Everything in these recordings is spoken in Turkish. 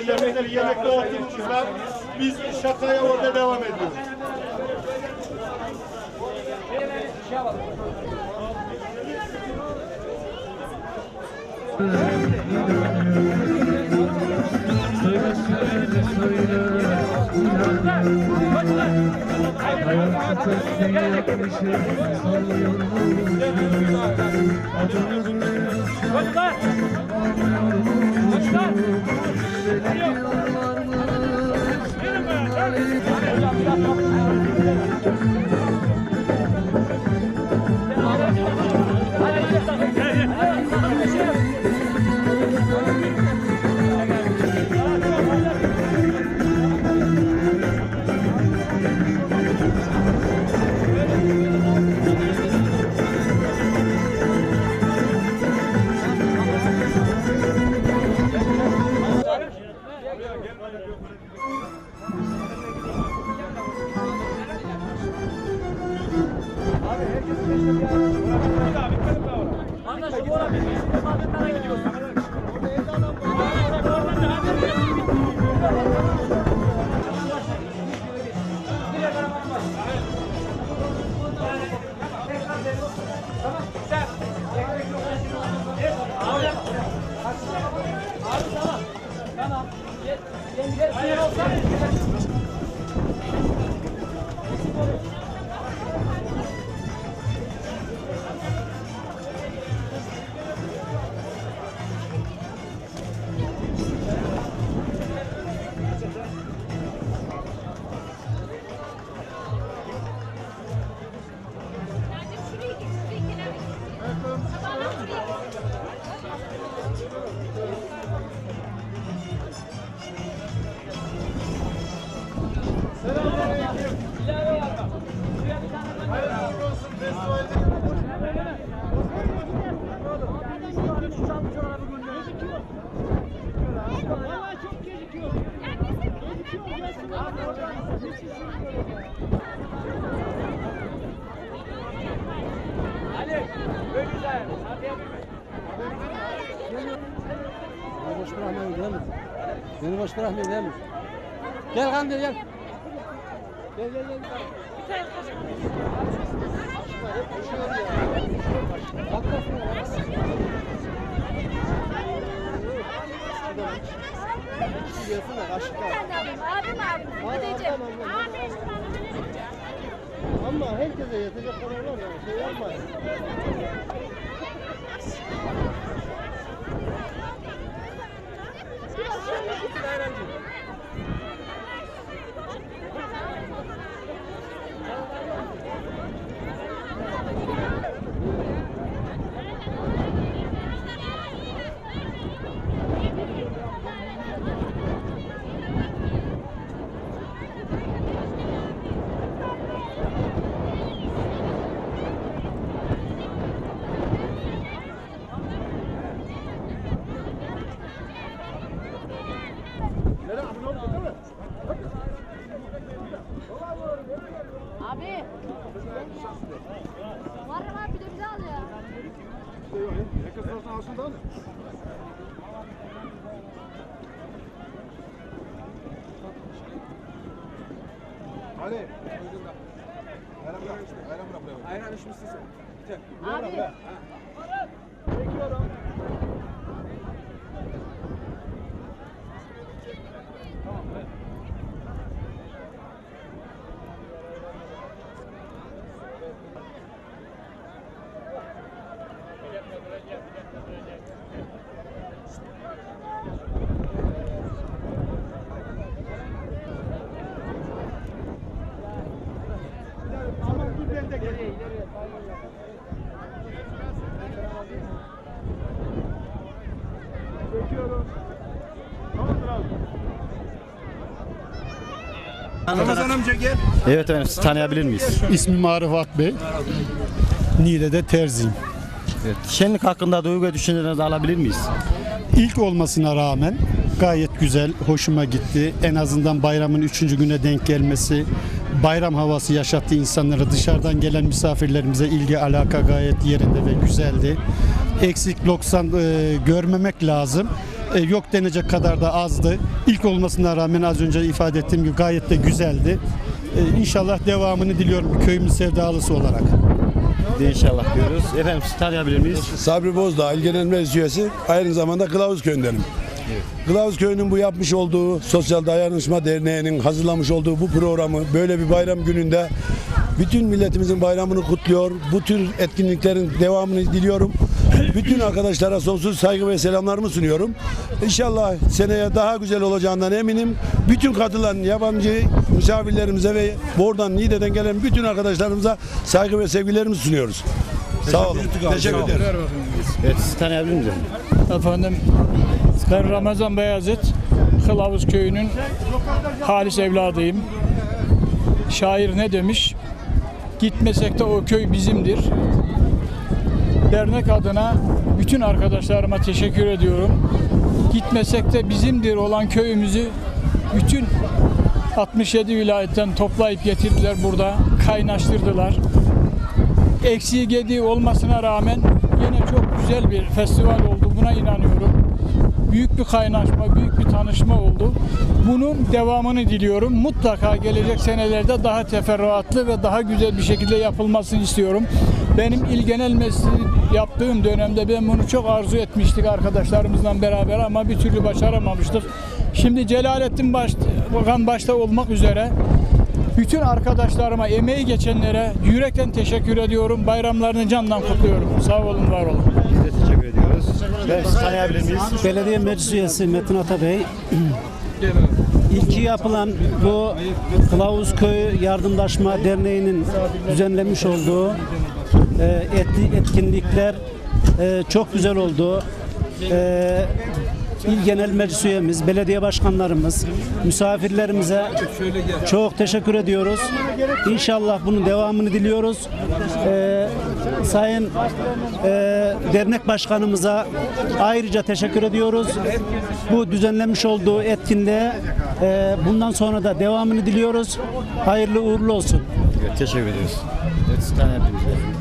misafirlerimize bir yemek dağıtımımızla biz şakaya orada devam ediyoruz. Söyle söyle söyle Hayat kıtasını yapmışım Sallıyorum Adını duyuyorum Bence Beni boş bırakmayın mi? Beni boş bırakmayın mi? Gel Gamze gel. Gel gel gel. Abim abim. Ödeyeceğim. Abi Ama herkese yetecek kadar var ya. Şey yapmayın. Abi. Ali. Ayran bırak. Buraya. Ayran içmişsin sen. Biter. Abi. Ramazan amca gel. Evet efendim sizi tanıyabilir miyiz? İsmim Arif Akbey. Niğde'de terziyim. Evet. Şenlik hakkında duygu ve düşüncelerinizi alabilir miyiz? İlk olmasına rağmen gayet güzel, hoşuma gitti. En azından bayramın üçüncü güne denk gelmesi, bayram havası yaşattığı insanlara, dışarıdan gelen misafirlerimize ilgi, alaka gayet yerinde ve güzeldi. Eksik loksan e, görmemek lazım. E, yok denecek kadar da azdı. İlk olmasına rağmen az önce ifade ettiğim gibi gayet de güzeldi. E, İnşallah devamını diliyorum köyümüz sevdalısı olarak. İnşallah diyoruz. Efendim sizi tanıyabilir miyiz? Sabri Bozdağ, İl Genel Meclis Üyesi, aynı zamanda Kılavuz Köyü'ndenim. Kılavuz Köyü'nün bu yapmış olduğu Sosyal Dayanışma Derneği'nin hazırlamış olduğu bu programı böyle bir bayram gününde bütün milletimizin bayramını kutluyor. Bu tür etkinliklerin devamını diliyorum. Bütün arkadaşlara sonsuz saygı ve selamlarımı sunuyorum. İnşallah seneye daha güzel olacağından eminim. Bütün katılan yabancı misafirlerimize ve buradan Niğde'den gelen bütün arkadaşlarımıza saygı ve sevgilerimi sunuyoruz. Sağ olun. Teşekkür ederim. Evet sizi tanıyabilir miyiz? efendim? Efendim ben Ramazan Beyazıt Kılavuz Köyü'nün halis evladıyım. Şair ne demiş? Gitmesek de o köy bizimdir. Dernek adına bütün arkadaşlarıma teşekkür ediyorum. Gitmesek de bizimdir olan köyümüzü bütün 67 vilayetten toplayıp getirdiler burada. Kaynaştırdılar eksiği gediği olmasına rağmen yine çok güzel bir festival oldu. Buna inanıyorum. Büyük bir kaynaşma, büyük bir tanışma oldu. Bunun devamını diliyorum. Mutlaka gelecek senelerde daha teferruatlı ve daha güzel bir şekilde yapılmasını istiyorum. Benim il genel meclisi yaptığım dönemde ben bunu çok arzu etmiştik arkadaşlarımızla beraber ama bir türlü başaramamıştık. Şimdi Celalettin baş, Bakan başta olmak üzere bütün arkadaşlarıma, emeği geçenlere yürekten teşekkür ediyorum. Bayramlarını candan kutluyorum. Sağ olun, var olun. Biz de teşekkür ediyoruz. Sizi tanıyabilir miyiz? Belediye Meclis Üyesi Metin Atabey. İlki yapılan bu Kılavuz Köyü Yardımlaşma Derneği'nin düzenlemiş olduğu e, etkinlikler e, çok güzel oldu. E, İl Genel Meclis Üyemiz, belediye başkanlarımız, misafirlerimize çok teşekkür ediyoruz. İnşallah bunun devamını diliyoruz. Sayın e, dernek başkanımıza ayrıca teşekkür ediyoruz. Bu düzenlemiş olduğu etkinliğe e, bundan sonra da devamını diliyoruz. Hayırlı uğurlu olsun. Evet, teşekkür ediyoruz.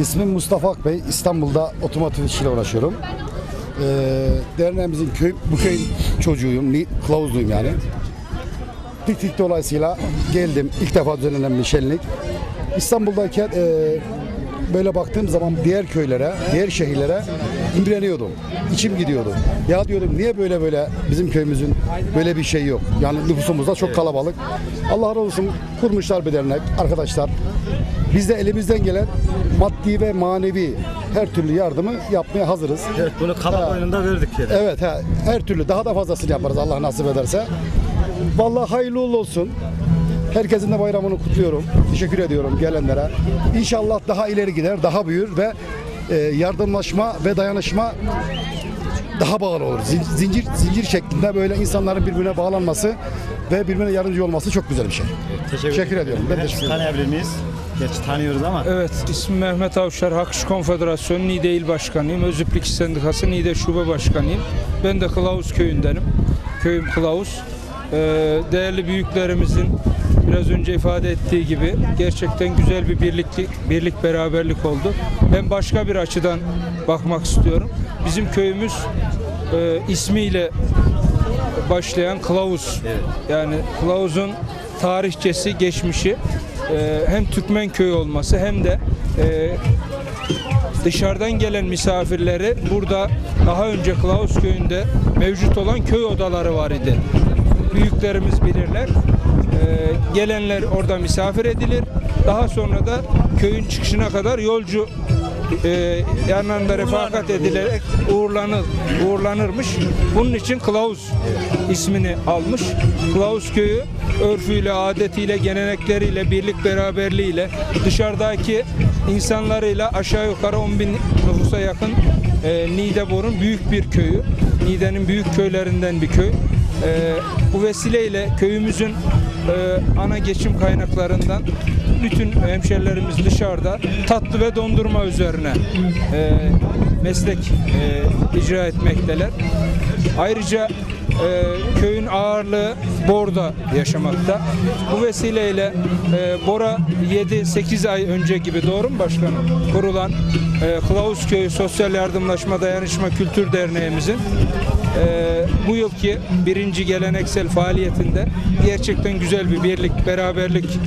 İsmim Mustafa Akbey. İstanbul'da otomotiv işiyle uğraşıyorum. Ee, derneğimizin köy, bu köyün çocuğuyum. Ni- Kılavuzluyum yani. Piknik dolayısıyla geldim. İlk defa düzenlenen bir şenlik. İstanbul'dayken e, böyle baktığım zaman diğer köylere, diğer şehirlere imreniyordum. İçim gidiyordu. Ya diyordum niye böyle böyle bizim köyümüzün böyle bir şey yok. Yani nüfusumuz da çok kalabalık. Allah razı olsun kurmuşlar bir dernek arkadaşlar. Biz de elimizden gelen maddi ve manevi her türlü yardımı yapmaya hazırız. Evet bunu kabak oyununda verdik yani. Evet he, her türlü daha da fazlasını yaparız Allah nasip ederse. Vallahi hayırlı uğurlu olsun. Herkesin de bayramını kutluyorum. Teşekkür ediyorum gelenlere. İnşallah daha ileri gider, daha büyür ve yardımlaşma ve dayanışma daha bağlı olur. Zin- Zincir zincir şeklinde böyle insanların birbirine bağlanması ve birbirine yardımcı olması çok güzel bir şey. Teşekkür, Teşekkür ediyorum. Ben teşekkür ederim. tanıyabilir miyiz? Gerçi tanıyoruz ama. Evet, ismim Mehmet Avşar, Hak İş Konfederasyonu Niğde İl Başkanıyım. Özüplik Sendikası Niğde Şube Başkanıyım. Ben de Kılavuz Köyü'ndenim. Köyüm Kılavuz. Ee, değerli büyüklerimizin biraz önce ifade ettiği gibi gerçekten güzel bir birliklik, birlik beraberlik oldu. Ben başka bir açıdan bakmak istiyorum. Bizim köyümüz e, ismiyle başlayan Kılavuz. Yani Kılavuz'un tarihçesi, geçmişi e, hem Türkmen köyü olması hem de e, dışarıdan gelen misafirleri burada daha önce Kılavuz köyünde mevcut olan köy odaları var idi. Büyüklerimiz bilirler. E, gelenler orada misafir edilir. Daha sonra da köyün çıkışına kadar yolcu e, yanlarında refakat edilerek uğurlanır, uğurlanırmış. Bunun için Kılavuz ismini almış. Kılavuz köyü örfüyle, adetiyle, gelenekleriyle, birlik beraberliğiyle dışarıdaki insanlarıyla aşağı yukarı 10 bin nüfusa yakın e, Niğdebor'un büyük bir köyü. Niğde'nin büyük köylerinden bir köy. E, bu vesileyle köyümüzün e, ana geçim kaynaklarından bütün hemşerilerimiz dışarıda tatlı ve dondurma üzerine e, meslek e, icra etmekteler. Ayrıca e, köyün ağırlığı Bor'da yaşamakta. Bu vesileyle e, Bor'a 7-8 ay önce gibi doğru mu başkanım? Kurulan e, Kılavuz Köyü Sosyal Yardımlaşma Dayanışma Kültür Derneğimizin Ee, bu yılki birinci geleneksel faaliyetinde gerçekten güzel bir birlik, beraberlik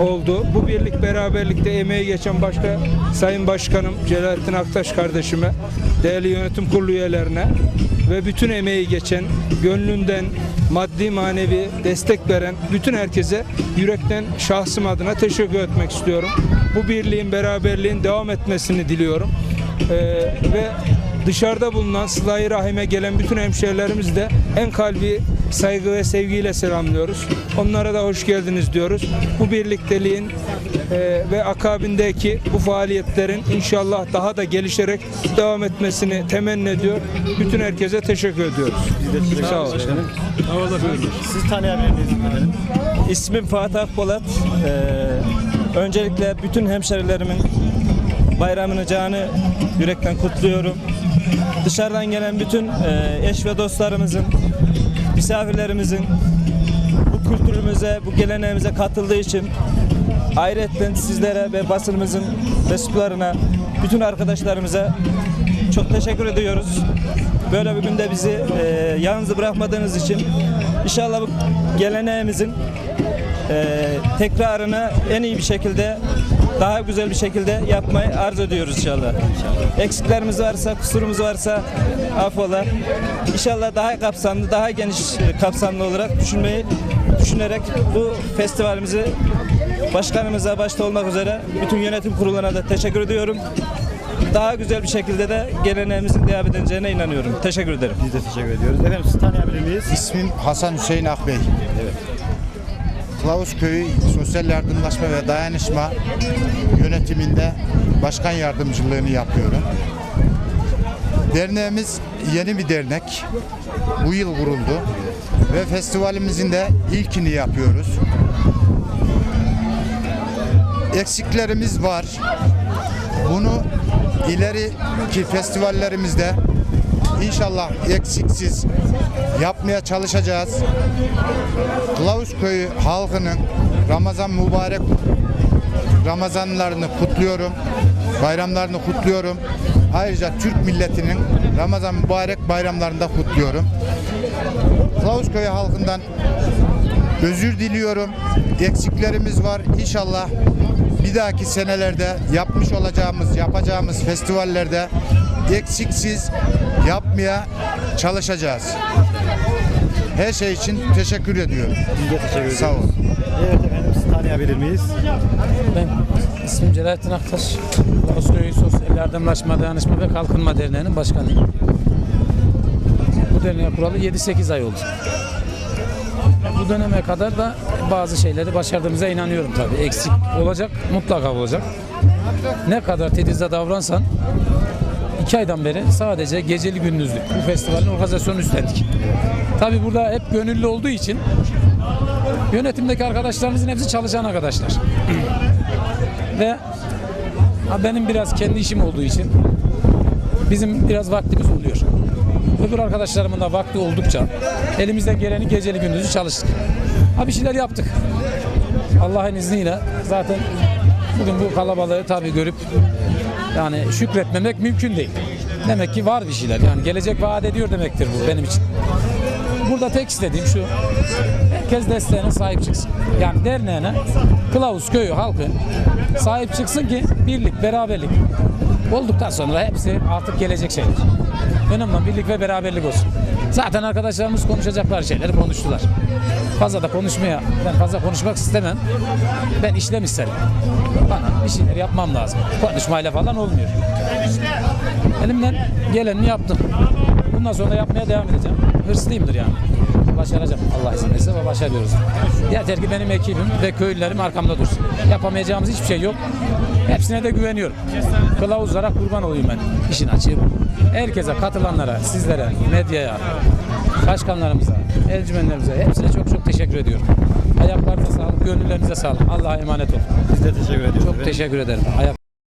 oldu. Bu birlik beraberlikte emeği geçen başta Sayın Başkanım Celalettin Aktaş kardeşime, değerli yönetim kurulu üyelerine ve bütün emeği geçen, gönlünden maddi manevi destek veren bütün herkese yürekten şahsım adına teşekkür etmek istiyorum. Bu birliğin, beraberliğin devam etmesini diliyorum. Ee, ve dışarıda bulunan sıla rahime gelen bütün hemşehrilerimiz de en kalbi saygı ve sevgiyle selamlıyoruz. Onlara da hoş geldiniz diyoruz. Bu birlikteliğin e, ve akabindeki bu faaliyetlerin inşallah daha da gelişerek devam etmesini temenni ediyor. Bütün herkese teşekkür ediyoruz. Sağ olun. Siz tanıyabilir miyiz efendim? İsmim Fatih Akpolat. Ee, öncelikle bütün hemşerilerimin bayramını canı yürekten kutluyorum. Dışarıdan gelen bütün e, eş ve dostlarımızın, misafirlerimizin bu kültürümüze, bu geleneğimize katıldığı için ayrıca sizlere ve basınımızın mensuplarına, bütün arkadaşlarımıza çok teşekkür ediyoruz. Böyle bir günde bizi e, yalnız bırakmadığınız için inşallah bu geleneğimizin e, tekrarını en iyi bir şekilde daha güzel bir şekilde yapmayı arzu ediyoruz inşallah. Eksiklerimiz varsa, kusurumuz varsa affola. İnşallah daha kapsamlı, daha geniş kapsamlı olarak düşünmeyi düşünerek bu festivalimizi başkanımıza başta olmak üzere bütün yönetim kuruluna da teşekkür ediyorum. Daha güzel bir şekilde de geleneğimizin devam edeceğine inanıyorum. Teşekkür ederim. Biz de teşekkür ediyoruz. Efendim siz tanıyabilir miyiz? İsmim Hasan Hüseyin Akbey. Kılavuz Köyü Sosyal Yardımlaşma ve Dayanışma yönetiminde başkan yardımcılığını yapıyorum. Derneğimiz yeni bir dernek. Bu yıl kuruldu ve festivalimizin de ilkini yapıyoruz. Eksiklerimiz var. Bunu ileriki festivallerimizde inşallah eksiksiz yapmaya çalışacağız. Kılavuz Köyü halkının Ramazan mübarek Ramazanlarını kutluyorum. Bayramlarını kutluyorum. Ayrıca Türk milletinin Ramazan mübarek bayramlarını da kutluyorum. Kılavuz Köyü halkından özür diliyorum. Eksiklerimiz var. İnşallah bir dahaki senelerde yapmış olacağımız, yapacağımız festivallerde eksiksiz yapmaya çalışacağız. Her şey için teşekkür ediyorum. Biz de teşekkür ediyoruz. Sağ olun. Evet efendim siz tanıyabilir miyiz? Ben ismim Celalettin Aktaş. Kılavuzköy Sosyal Yardımlaşma, Dayanışma ve Kalkınma Derneği'nin başkanıyım. Bu derneğe kuralı 7-8 ay oldu. Bu döneme kadar da bazı şeyleri başardığımıza inanıyorum tabii. Eksik olacak, mutlaka olacak. Ne kadar titizle davransan iki aydan beri sadece geceli gündüzlük bu festivalin organizasyonu üstlendik. Tabii burada hep gönüllü olduğu için yönetimdeki arkadaşlarımızın hepsi çalışan arkadaşlar. Ve benim biraz kendi işim olduğu için bizim biraz vaktimiz oluyor. Öbür arkadaşlarımın da vakti oldukça elimizden geleni geceli gündüzü çalıştık. Ha bir şeyler yaptık. Allah'ın izniyle zaten bugün bu kalabalığı tabii görüp yani şükretmemek mümkün değil. Demek ki var bir şeyler. Yani gelecek vaat ediyor demektir bu benim için. Burada tek istediğim şu. Herkes desteğine sahip çıksın. Yani derneğine Kılavuz Köyü halkı sahip çıksın ki birlik, beraberlik olduktan sonra hepsi artık gelecek şeyler. Önemli olan birlik ve beraberlik olsun. Zaten arkadaşlarımız konuşacaklar şeyleri konuştular. Fazla da konuşmaya, ben fazla konuşmak istemem. Ben işlem isterim. Bana bir şeyler yapmam lazım. Konuşmayla falan olmuyor. Elimden geleni yaptım. Bundan sonra yapmaya devam edeceğim. Hırslıyımdır yani. Başaracağım Allah izin verirse ve başarıyoruz. Yeter ki benim ekibim ve köylülerim arkamda dursun. Yapamayacağımız hiçbir şey yok. Hepsine de güveniyorum. Kılavuzlara kurban olayım ben. İşin açığı bu. Herkese katılanlara, sizlere, medyaya, başkanlarımıza, elcimenlerimize hepsine çok çok teşekkür ediyorum. Ayaklarınıza sağlık, gönüllerinize sağlık. Allah'a emanet olun. Biz de teşekkür ediyoruz. Çok teşekkür ederim. Ayak